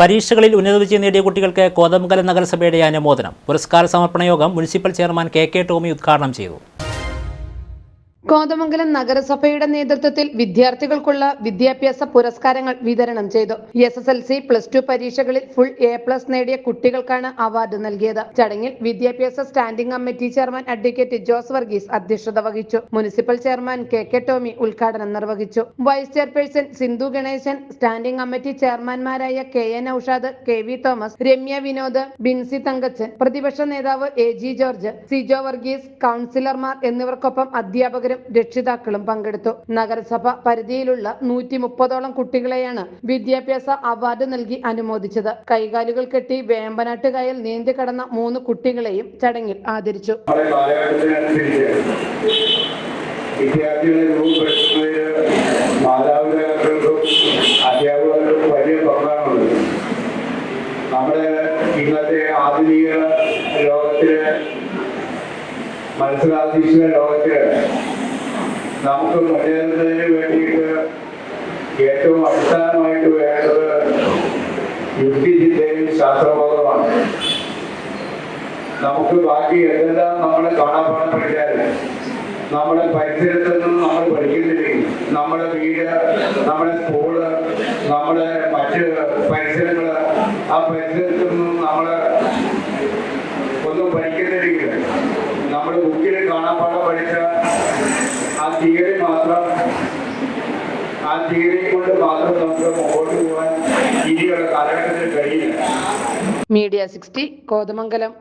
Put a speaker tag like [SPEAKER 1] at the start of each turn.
[SPEAKER 1] പരീക്ഷകളിൽ ഉന്നത വിജയം നേടിയ കുട്ടികൾക്ക് കോതമംഗലം നഗരസഭയുടെ അനുമോദനം. പുരസ്കാര സമർപ്പണ യോഗം municipal chairman K K Tomy ഉദ്ഘാടനം ചെയ്തു.
[SPEAKER 2] കോതമംഗലം നഗരസഭയുടെ നേതൃത്വത്തിൽ വിദ്യാർത്ഥികൾക്കുള്ള വിദ്യാഭ്യാസ പുരസ്കാരങ്ങൾ വിതരണം ചെയ്തു. S S L C plus two പരീക്ഷകളിൽ ഫുൾ എ പ്ലസ് നേടിയ കുട്ടികൾക്കാണ് അവാർഡ് നൽകിയത്. ചടങ്ങിൽ വിദ്യാഭ്യാസ standing committee chairman advocate Jose Varghese അധ്യക്ഷത വഹിച്ചു. Municipal chairman K K Tomy ഉദ്ഘാടനം നിർവഹിച്ചു. Vice chairperson Sindhu Ganeshan standing committee ചെയർമാൻമാരായ K N Aushad K V Thomas Ramya Vinod Bincy Thankachan പ്രതിപക്ഷ നേതാവ് എ ജി ജോർജ് സിജോ വർഗീസ് കൗൺസിലർമാർ എന്നിവർക്കൊപ്പം അധ്യാപകരും രക്ഷിതാക്കളും പങ്കെടുത്തു. നഗരസഭ പരിധിയിലുള്ള നൂറ്റി മുപ്പതോളം കുട്ടികളെയാണ് വിദ്യാഭ്യാസ അവാർഡ് നൽകി അനുമോദിച്ചത്. കൈകാലുകൾ കെട്ടി വേമ്പനാട്ടുകായൽ നീന്തി കടന്ന മൂന്ന് കുട്ടികളെയും ചടങ്ങിൽ ആദരിച്ചു.
[SPEAKER 3] വലിയ നമ്മുടെ ഇന്നത്തെ ആധുനിക ലോകത്തിൽ മത്സരാധീക്ഷിത ലോകത്തിൽ നമുക്ക് മുന്നേറുന്നതിന് വേണ്ടിയിട്ട് ഏറ്റവും അടിസ്ഥാനമായിട്ട് വേണ്ടത് യുക്തിചിന്തയും ശാസ്ത്രബോധമാണ്. നമുക്ക് ബാക്കി എന്തെല്ലാം നമ്മൾ കാണാപ്പാടം പഠിക്കാറില്ല നമ്മുടെ പരിസരത്ത് നിന്നും നമ്മൾ പഠിക്കുന്നില്ലെങ്കിൽ നമ്മുടെ വീട് നമ്മുടെ സ്കൂൾ നമ്മുടെ മറ്റ് പരിസരങ്ങൾ. ആ പരിസരത്ത് നിന്നും നമ്മൾ ഒന്നും പഠിക്കുന്നില്ലെങ്കിൽ നമ്മുടെ ബുക്കിൽ കാണാപ്പാടം പഠിച്ച ആ തിയറി മാത്രം ആ തിയറി കൊണ്ട് മാത്രം നമുക്ക് മുമ്പോട്ട് പോകാൻ ഇനിയുള്ള കാലഘട്ടത്തിൽ കഴിയില്ല.
[SPEAKER 2] Media sixty Kothamangalam.